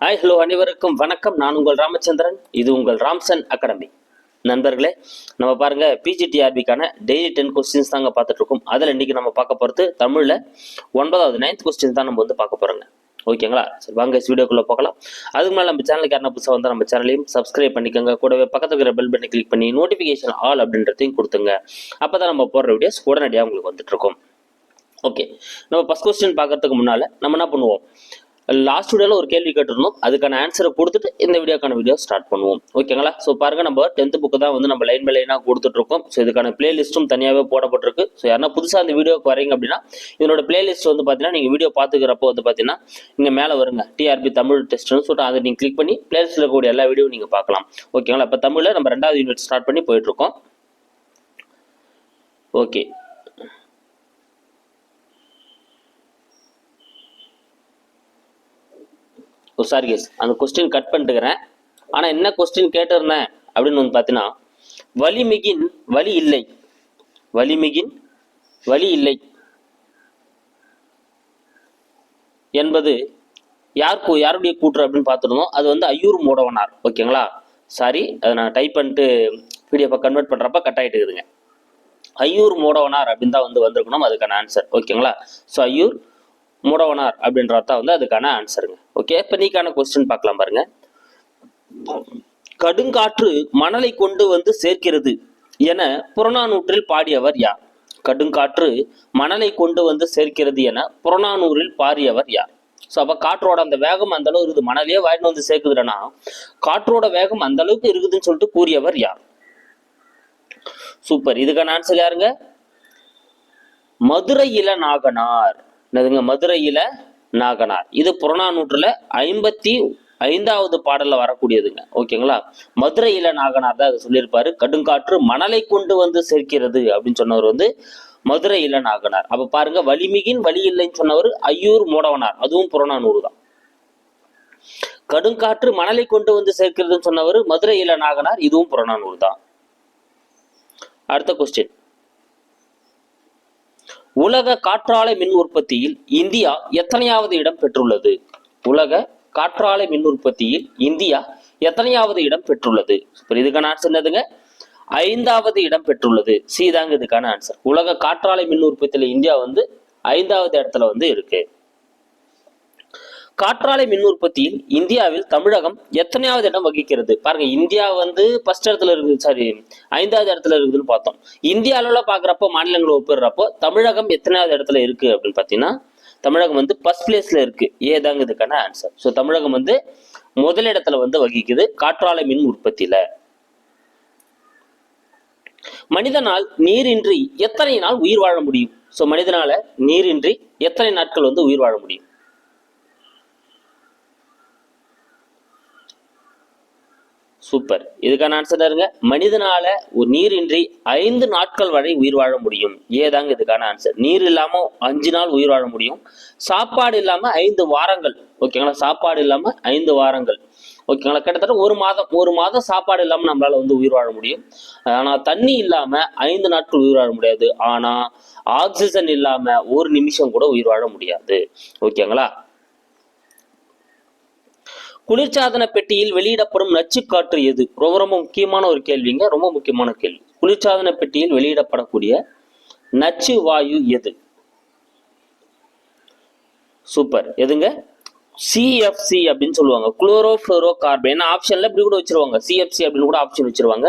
Hi hello அனைவருக்கும் வணக்கம். நான் உங்கள் ராமச்சந்திரன். இது உங்கள் ராம்சன் அகாடமி. நண்பர்களே நம்ம பாருங்க பிஜிடிஆர்பிக்கான டெய்லி டென் கொஸ்டின்ஸ் தாங்க பார்த்துட்டு இருக்கோம் அதில் இன்னைக்கு நம்ம பார்க்க போகிறது தமிழில் ஒன்பதாவது நைன்த் கொஸ்டின் தான் நம்ம வந்து பார்க்க போகிறோங்க ஓகேங்களா சரி வாங்க வீடியோக்குள்ளே பார்க்கலாம் அதுக்கு மேலே நம்ம சேனலுக்கு யாரா புதுசாக வந்து நம்ம சேனலையும் சப்ஸ்கிரைப் பண்ணிக்கோங்க. கூடவே பக்கத்தில் இருக்கிற பெல் பண்ணி கிளிக் பண்ணி நோட்டிஃபிகேஷன் ஆல் அப்படின்றதையும் கொடுத்துங்க. அப்போ தான் நம்ம போடுற வீடியோஸ் உடனடியாக உங்களுக்கு வந்துட்டு ஓகே நம்ம ஃபஸ்ட் கொஸ்டின் பார்க்கறதுக்கு முன்னால் நம்ம என்ன பண்ணுவோம்? லாஸ்ட் வீடியோவில் ஒரு கேள்வி கேட்டிருந்தோம். அதுக்கான ஆன்சரை கொடுத்துட்டு இந்த வீடியோக்கான வீடியோ ஸ்டார்ட் பண்ணுவோம். ஓகேங்களா ஸோ பாருங்க நம்ம டென்த் புக்கு தான் வந்து நம்ம லைன் பை லைனாக கொடுத்துட்ருக்கோம் ஸோ இதுக்கான பிளேலிஸ்ட்டும் தனியாகவே போடப்பட்டிருக்கு. ஸோ யாரா புதுசாக அந்த வீடியோக்கு வரீங்க அப்படின்னா இதனோட பிளேலிஸ்ட் வந்து பார்த்தீங்கன்னா நீங்கள் வீடியோ பார்த்துக்கிறப்போ வந்து பார்த்தீங்கன்னா இங்கே மேலே வருங்க. டிஆர்பி தமிழ் டெஸ்ட்னு சொல்லிட்டு அதை நீங்கள் கிளிக் பண்ணி பிளேலிஸ்ட்டில் இருக்கக்கூடிய எல்லா வீடியோ நீங்கள் பார்க்கலாம். ஓகேங்களா இப்போ தமிழில் நம்ம ரெண்டாவது யூனிட் ஸ்டார்ட் பண்ணி போயிட்டுருக்கோம். Okay oh sorry guys. அந்த கொஸ்டின் கட் பண்ணிட்டுக்கிறேன். ஆனால் என்ன கொஸ்டின் கேட்டிருந்தேன் அப்படின்னு வந்து பார்த்தீங்கன்னா வலிமிகின் வலி இல்லை. வலிமிகின் வலி இல்லை என்பது யாருக்கு யாருடைய கூற்று அப்படின்னு பார்த்துருந்தோம். அது வந்து ஐயூர் மூடவனார். ஓகேங்களா? சாரி அதை நான் டைப் பண்ணிட்டு பிடிஎஃபை கன்வெர்ட் பண்ணுறப்ப கட் ஆகிட்டு இருக்குதுங்க ஐயூர் மூடவனார் அப்படின்னு தான் வந்து வந்திருக்கணும் அதுக்கான ஆன்சர் ஓகேங்களா? ஸோ ஐயூர் மூடவனார் அப்படின்றது தான் வந்து அதுக்கான ஆன்சருங்க ஓகே இப்போ நீக்கான கொஸ்டின் பார்க்கலாம் பாருங்க. கடுங்காற்று மணலை கொண்டு வந்து சேர்க்கிறது என புறநானூற்றில் பாடியவர் யார்? கடுங்காற்று மணலை கொண்டு வந்து சேர்க்கிறது என புறநானூரில் பாடியவர் யார்? ஸோ அப்போ காற்றோட அந்த வேகம் அந்த அளவு இருக்குது. மணலையே வாயிட்டு வந்து சேர்க்குதுன்னா காற்றோட வேகம் அந்த அளவுக்கு இருக்குதுன்னு சொல்லிட்டு கூறியவர் யார்? சூப்பர் இதுக்கான ஆன்சர் யாருங்க? மதுரையில நாகனார். என்னதுங்க? மதுரையில நாகனார். இது புறநானூற்றில் ஐம்பத்தி ஐந்தாவது பாடலில் வரக்கூடியதுங்க. ஓகேங்களா? மதுரையில நாகனார் தான் அதை சொல்லியிருப்பாரு. கடுங்காற்று மணலை கொண்டு வந்து சேர்க்கிறது அப்படின்னு சொன்னவர் வந்து மதுரை நாகனார். அப்ப பாருங்க வலிமிகின் வழி இல்லைன்னு சொன்னவர் ஐயூர் மூடவனார். அதுவும் புறநானூறு தான். கடுங்காற்று மணலை கொண்டு வந்து சேர்க்கிறதுன்னு சொன்னவர் மதுரையில நாகனார். இதுவும் புறநானூறு தான். அடுத்த கொஸ்டின் உலக காற்றாலை மின் உற்பத்தியில் இந்தியா எத்தனையாவது இடம் பெற்றுள்ளது? உலக காற்றாலை மின் உற்பத்தியில் இந்தியா எத்தனையாவது இடம் பெற்றுள்ளது? இதுக்கான ஆன்சர் என்னதுங்க? ஐந்தாவது இடம் பெற்றுள்ளது. சி தாங்க இதுக்கான ஆன்சர் உலக காற்றாலை மின் உற்பத்தியில இந்தியா வந்து ஐந்தாவது இடத்துல வந்து இருக்கு. காற்றாலை மின் உற்பத்தியில் இந்தியாவில் தமிழகம் எத்தனையாவது இடம் வகிக்கிறது? பாருங்க இந்தியா வந்து ஃபர்ஸ்ட் இடத்துல இருக்குது சாரி ஐந்தாவது இடத்துல இருக்குதுன்னு பார்த்தோம். இந்திய அளவில் பார்க்குறப்போ மாநிலங்களை ஒப்பிடுறப்போ தமிழகம் எத்தனையாவது இடத்துல இருக்கு அப்படின்னு பார்த்தீங்கன்னா தமிழகம் வந்து ஃபர்ஸ்ட் பிளேஸ்ல இருக்கு. ஏதாங்க இதுக்கான ஆன்சர் ஸோ தமிழகம் வந்து முதலிடத்துல வந்து வகிக்குது காற்றாலை மின் உற்பத்தியில. மனிதனால் நீரின்றி எத்தனை நாள் உயிர் வாழ முடியும்? ஸோ மனிதனால நீரின்றி எத்தனை நாட்கள் வந்து உயிர் வாழ முடியும்? சூப்பர். இதுக்கான ஆன்சர் இருங்க மனிதனால ஒரு நீரின்றி ஐந்து நாட்கள் வரை உயிர் வாழ முடியும். ஏதாங்க இதுக்கான ஆன்சர் நீர் இல்லாம அஞ்சு நாள் உயிர் வாழ முடியும். சாப்பாடு இல்லாம ஐந்து வாரங்கள். ஓகேங்களா சாப்பாடு இல்லாம ஐந்து வாரங்கள். ஓகேங்களா கிட்டத்தட்ட ஒரு மாதம் ஒரு மாதம் சாப்பாடு இல்லாம நம்மளால வந்து உயிர் வாழ முடியும். ஆனா தண்ணி இல்லாம ஐந்து நாட்கள் உயிர் வாழ முடியாது. ஆனா ஆக்சிஜன் இல்லாம ஒரு நிமிஷம் கூட உயிர் வாழ முடியாது. ஓகேங்களா குளிர்சாதன பெட்டியில் வெளியிடப்படும் நச்சுக்காற்று எது? ரொம்ப ரொம்ப முக்கியமான ஒரு கேள்விங்க. ரொம்ப முக்கியமான கேள்வி. குளிர்சாதன பெட்டியில் வெளியிடப்படக்கூடிய நச்சு வாயு எது? சூப்பர் எதுங்க? சிஎஃப்சி அப்படின்னு சொல்லுவாங்க. குளோரோ ஃபுளோரோ கார்பன் ஏன்னா ஆப்ஷன்ல இப்படி கூட வச்சிருவாங்க. சிஎஃப்சி அப்படின்னு கூட ஆப்ஷன் வச்சிருவாங்க.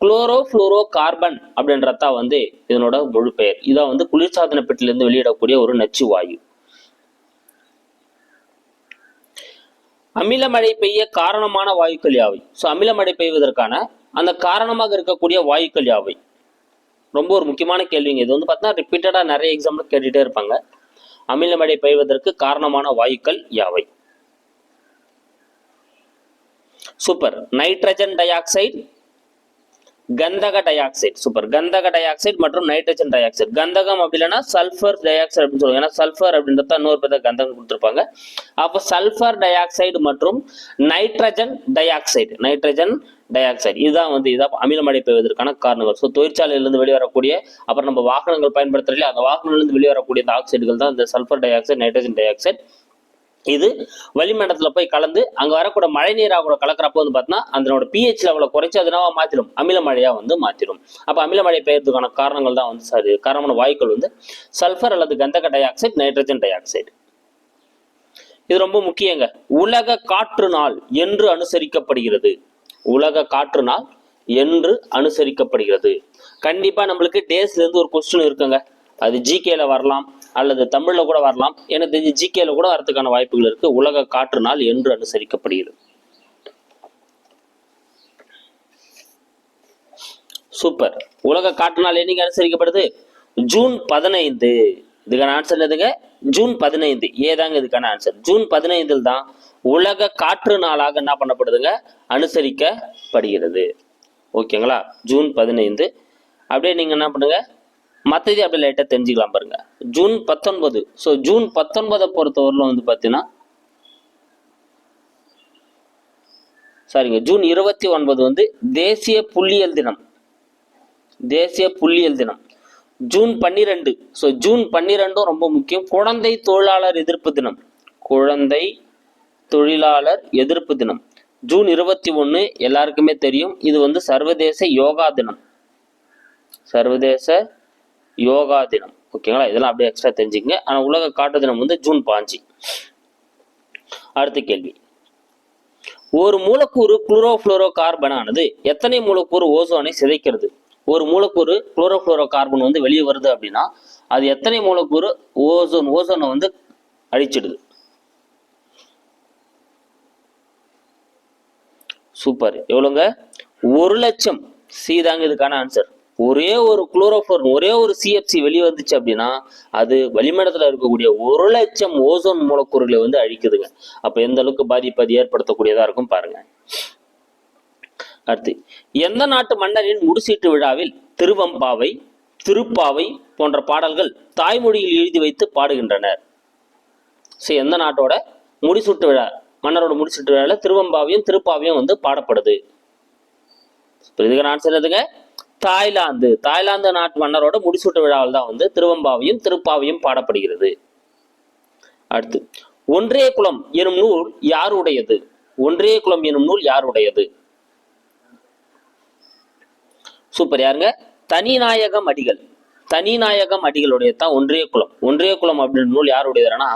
குளோரோ ஃபுளோரோ கார்பன் அப்படின்றதா வந்து இதனோட முழு பெயர் இதான் வந்து குளிர்சாதன பெட்டிலிருந்து வெளியிடக்கூடிய ஒரு நச்சு வாயு. அமில மழை பெய்ய காரணமான வாயுக்கள் யாவை? ஸோ அமில மழை பெய்வதற்கான அந்த காரணமாக இருக்கக்கூடிய வாயுக்கள் யாவை? ரொம்ப ஒரு முக்கியமான கேள்விங்க. இது வந்து பார்த்தீங்கன்னா ரிப்பீட்டடாக நிறைய எக்ஸாம்பிள் கேட்டுகிட்டே இருப்பாங்க. அமில மழை பெய்வதற்கு காரணமான வாயுக்கள் யாவை? சூப்பர் நைட்ரஜன் டை ஆக்சைடு கந்தக டை ஆக்சைடு சூப்பர் கந்தக டை ஆக்சைடு மற்றும் நைட்ரஜன் டை ஆக்சைடு கந்தகம் அப்படி இல்லைன்னா சல்ஃபர் டை ஆக்சைடு அப்படின்னு சொல்லுவாங்க. ஏன்னா சல்ஃபர் அப்படின்றத இன்னொரு பேர் கந்தகம் கொடுத்துருப்பாங்க. அப்போ சல்ஃபர் டை ஆக்சைடு மற்றும் nitrogen dioxide nitrogen dioxide இதுதான் வந்து இதான் அமிலமடை பெய்வதற்கான காரணங்கள். ஸோ தொழிற்சாலையிலிருந்து வெளிவரக்கூடிய அப்புறம் நம்ம வாகனங்கள் பயன்படுத்துறதுல அந்த வாகனங்கள்லேருந்து வெளிவரக்கூடிய இந்த ஆக்சைடுகள் தான் இந்த sulphur dioxide nitrogen dioxide இது வளிமண்டலத்தில் போய் கலந்து அங்கே வரக்கூடிய மழை நீராக கூட கலக்கிறப்போ வந்து பார்த்தீங்கன்னா அதனோட பிஹெச் லெவலை குறைச்சி அதனால மாற்றிடும் அமில மழையாக வந்து மாற்றிடும் அப்போ அமில மழை பெய்யறதுக்கான காரணங்கள் தான் வந்து சாரி காரணமான வாயுக்கள் வந்து சல்ஃபர் அல்லது கந்தக dioxide nitrogen dioxide இது ரொம்ப முக்கியங்க. உலக காற்று நாள் என்று அனுசரிக்கப்படுகிறது. உலக காற்று நாள் என்று அனுசரிக்கப்படுகிறது. கண்டிப்பாக நம்மளுக்கு டேஸ்லேருந்து ஒரு கொஸ்டின் இருக்குங்க. அது ஜிகேல வரலாம். அல்லது தமிழில் கூட வரலாம். எனக்கு தெரிஞ்சு ஜிகேல கூட வரதுக்கான வாய்ப்புகள் இருக்கு. உலக காற்று நாள் என்று அனுசரிக்கப்படுகிறது. சூப்பர் உலக காற்று நாள் என்னைக்கு அனுசரிக்கப்படுது? ஜூன் பதினைந்து. இதுக்கான ஆன்சர் எதுங்க ஜூன் பதினைந்து. ஏதாங்க இதுக்கான ஆன்சர் ஜூன் பதினைந்தில் தான் உலக காற்று நாளாக என்ன பண்ணப்படுதுங்க? அனுசரிக்கப்படுகிறது. ஓகேங்களா? ஜூன் பதினைந்து. அப்படியே நீங்க என்ன பண்ணுங்க? மற்றது அப்படியே லைட்டாக தெரிஞ்சுக்கலாம் பாருங்க. ஜூன் பத்தொன்பது. ஸோ ஜூன் பத்தொன்பதை பொறுத்தவரையிலும் வந்து பார்த்தீங்கன்னா சாரிங்க ஜூன் இருபத்தி ஒன்பது வந்து தேசிய புள்ளியியல் தினம். தேசிய புள்ளியியல் தினம். ஜூன் பன்னிரெண்டு. ஸோ ஜூன் பன்னிரெண்டும் ரொம்ப முக்கியம். குழந்தை தொழிலாளர் எதிர்ப்பு தினம். குழந்தை தொழிலாளர் எதிர்ப்பு தினம். ஜூன் இருபத்தி ஒன்று எல்லாருக்குமே தெரியும். இது வந்து சர்வதேச யோகா தினம். சர்வதேச யோகா தினம். ஓகேங்களா? இதெல்லாம் அப்படியே எக்ஸ்ட்ரா தெரிஞ்சுக்கங்க. ஆனால் உலக காட்டு தினம் வந்து ஜூன் பாஞ்சு அடுத்த கேள்வி. ஒரு மூலக்கூறு குளோரோஃப்ளோரோ கார்பன் ஆனது எத்தனை மூலக்கூறு ஓசோனை சிதைக்கிறது? ஒரு மூலக்கூறு குளோரோஃப்ளோரோ கார்பன் வந்து வெளியே வருது அப்படின்னா அது எத்தனை மூலக்கூறு ஓசோன் ஓசோனை வந்து அழிச்சிடுது? சூப்பர். எவ்வளோங்க ஒரு லட்சம். சி தாங்க இதுக்கான ஆன்சர் ஒரே ஒரு குளோரோஃபோர்ன் ஒரே ஒரு சிஎஃப்சி வெளியே வந்துச்சு அப்படின்னா அது வளிமண்டலத்தில் இருக்கக்கூடிய ஒரு லட்சம் ஓசோன் மூலக்கூறுகளை வந்து அழிக்குதுங்க. அப்போ எந்த அளவுக்கு பாதிப்பு அது ஏற்படுத்தக்கூடியதாக இருக்கும் பாருங்க. அடுத்து எந்த நாட்டு மன்னரின் முடிசீட்டு விழாவில் திருவம்பாவை திருப்பாவை போன்ற பாடல்கள் தாய்மொழியில் எழுதி வைத்து பாடுகின்றனர்? ஸோ எந்த நாட்டோட முடிசூட்டு விழா மன்னரோட முடிசூட்டு விழாவில் திருவம்பாவையும் திருப்பாவையும் வந்து பாடப்படுது. இதுக்கு நான் எதுங்க தாய்லாந்து தாய்லாந்து நாட்டு மன்னரோட முடிசூட்டு விழாவில் தான் வந்து திருவம்பாவையும் திருப்பாவையும் பாடப்படுகிறது. அடுத்து ஒன்றே குலம் எனும் நூல் யாருடையது? ஒன்றே குலம் எனும் நூல் யாருடையது? சூப்பர். யாருங்க? தனிநாயகம் அடிகள். தனிநாயகம் அடிகளுடைய தான் ஒன்றிய குலம். ஒன்றிய குலம் அப்படின்ற நூல் யாருடையதுனா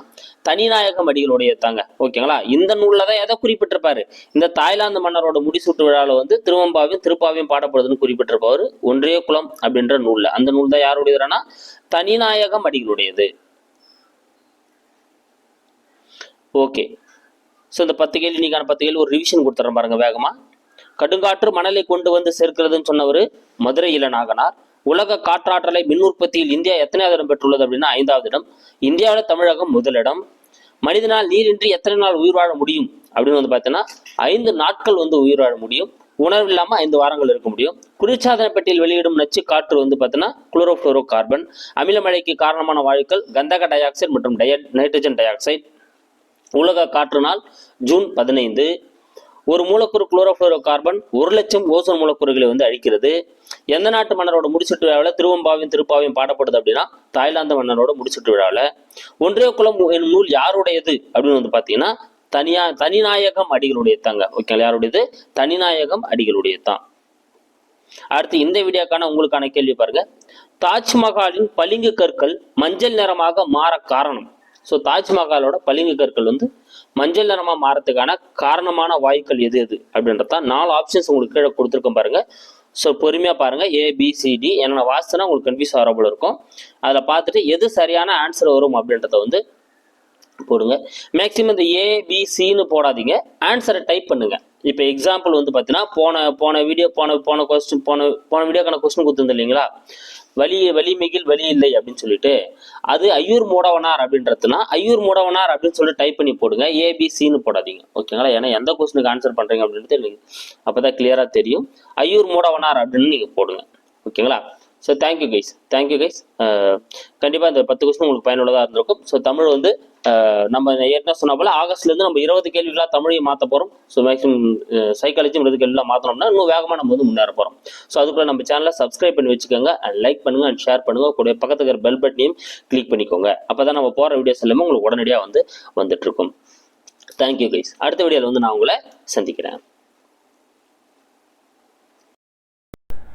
தனிநாயகம் அடிகளுடைய தாங்க ஓகேங்களா? இந்த நூல்ல தான் எதை குறிப்பிட்டிருப்பாரு. இந்த தாய்லாந்து மன்னரோட முடிசூட்டு விழாவில் வந்து திருவம்பாவையும் திருப்பாவையும் பாடப்படுதுன்னு குறிப்பிட்டிருப்பாரு ஒன்றிய குலம் அப்படின்ற நூல்ல. அந்த நூல் தான் யாருடையதுனா தனிநாயகம் அடிகளுடையது. ஓகே. ஸோ இந்த பத்து கேள்வி இன்னைக்கான பத்து கேள்வி ஒரு ரிவிஷன் கொடுத்துறேன் பாருங்க வேகமா. கடுங்காற்று மணலை கொண்டு வந்து சேர்க்கிறதுன்னு சொன்னவர் மதுரை இளநாகனார். உலக காற்றாற்றலை மின் உற்பத்தியில் இந்தியா எத்தனையாவது இடம் பெற்றுள்ளது அப்படின்னா ஐந்தாவது இடம். இந்தியாவில் தமிழகம் முதலிடம் மனிதனால் நீரின்றி எத்தனை நாள் உயிர் வாழ முடியும் அப்படின்னு வந்து பார்த்தீங்கன்னா ஐந்து நாட்கள் வந்து உயிர் வாழ முடியும். உணர்வு இல்லாமல் ஐந்து வாரங்கள் இருக்க முடியும். குளிர்சாதன பெட்டியில் வெளியிடும் நச்சு காற்று வந்து பார்த்தீங்கன்னா குளோரோஃபுளோரோ கார்பன் அமிலமழைக்கு காரணமான வாயுக்கள் கந்தக டை ஆக்சைடு மற்றும் டய நைட்ரஜன் டை ஆக்சைடு உலக காற்று நாள் ஜூன் பதினைந்து ஒரு மூலக்கூறு குளோரோஃபுளோரோ கார்பன் ஒரு லட்சம் ஓசோன் மூலக்கூறுகளை வந்து அழிக்கிறது. எந்த நாட்டு மன்னரோட முடிச்சுட்டு விழாவில் திருவம்பாவையும் திருப்பாவையும் பாடப்படுது அப்படின்னா தாய்லாந்து மன்னரோட முடிச்சுட்டு விழாவில். ஒன்றே குலம் என்னும் நூல் யாருடையது? அப்படின்னு வந்து பார்த்தீங்கன்னா தனியா தனிநாயகம் அடிகளுடைய தாங்க ஓகே யாருடையது? தனிநாயகம் அடிகளுடைய தான் அடுத்து இந்த வீடியோக்கான உங்களுக்கான கேள்வி பாருங்க. தாஜ்மஹாலின் பளிங்கு கற்கள் மஞ்சள் நிறமாக மாற காரணம். ஸோ தாஜ்மஹாலோட பளிங்கு கற்கள் வந்து மஞ்சள் நிறமாக மாறத்துக்கான காரணமான வாயுக்கள் எது எது அப்படின்றத நாலு ஆப்ஷன்ஸ் உங்களுக்கு கீழே கொடுத்துருக்கோம் பாருங்க. ஸோ பொறுமையாக பாருங்கள் ஏபிசிடி என்னோட வாசனை உங்களுக்கு கன்ஃபியூஸ் ஆகிற போல இருக்கும். அதில் பார்த்துட்டு எது சரியான ஆன்சர் வரும் அப்படின்றத வந்து போடுங்க. மேக்ஸிமம் இந்த ஏபிசின்னு போடாதீங்க. ஆன்சரை டைப் பண்ணுங்க. இப்போ எக்ஸாம்பிள் வந்து பார்த்தீங்கன்னா போன போன வீடியோ போன போன கொஸ்டின் போன போன வீடியோக்கான கொஸ்டின் கொடுத்துருந்து இல்லைங்களா? வலி வலி மிகில் வலி இல்லை அப்படின்னு சொல்லிட்டு அது ஐயூர் மூடவனார் அப்படின்றதுனா ஐயூர் மூடவனார் அப்படின்னு சொல்லிட்டு டைப் பண்ணி போடுங்க. ஏபிசின்னு போடாதீங்க. ஓகேங்களா ஏன்னா எந்த கொஸ்டினுக்கு ஆன்சர் பண்ணுறீங்க அப்படின்றது எனக்கு அப்போ தான் தெரியும். ஐயூர் மூடவனார் அப்படின்னு நீங்கள் போடுங்க. ஓகேங்களா so thank you guys thank you guys கண்டிப்பாக இந்த பத்து கொஸ்டின் உங்களுக்கு பயனுள்ளதாக இருந்திருக்கும். ஸோ தமிழ் வந்து நம்ம ஏற்கனவே சொன்ன போல ஆகஸ்ட்லேருந்து நம்ம இருபது கேள்விகளாக தமிழையும் மாற்ற போகிறோம் ஸோ மேக்ஸிமம் சைக்காலஜி இருபது கேள்விலாம் மாற்றினோம்னா இன்னும் வேகமாக நம்ம வந்து முன்னேற போகிறோம் ஸோ அதுக்குள்ள நம்ம சேனலை சப்ஸ்கிரைப் பண்ணி வச்சுக்கோங்க. அண்ட் லைக் பண்ணுங்கள் அண்ட் ஷேர் பண்ணுங்கள் கூட பக்கத்துக்கு இருக்கிற பெல் பட்டனையும் கிளிக் பண்ணிக்கோங்க. அப்போ தான் நம்ம போகிற வீடியோஸ் எல்லாமே உங்களுக்கு உடனடியாக வந்து வந்துட்டுருக்கும் தேங்க்யூ கைஸ் அடுத்த வீடியோவில் வந்து நான் உங்களை சந்திக்கிறேன்.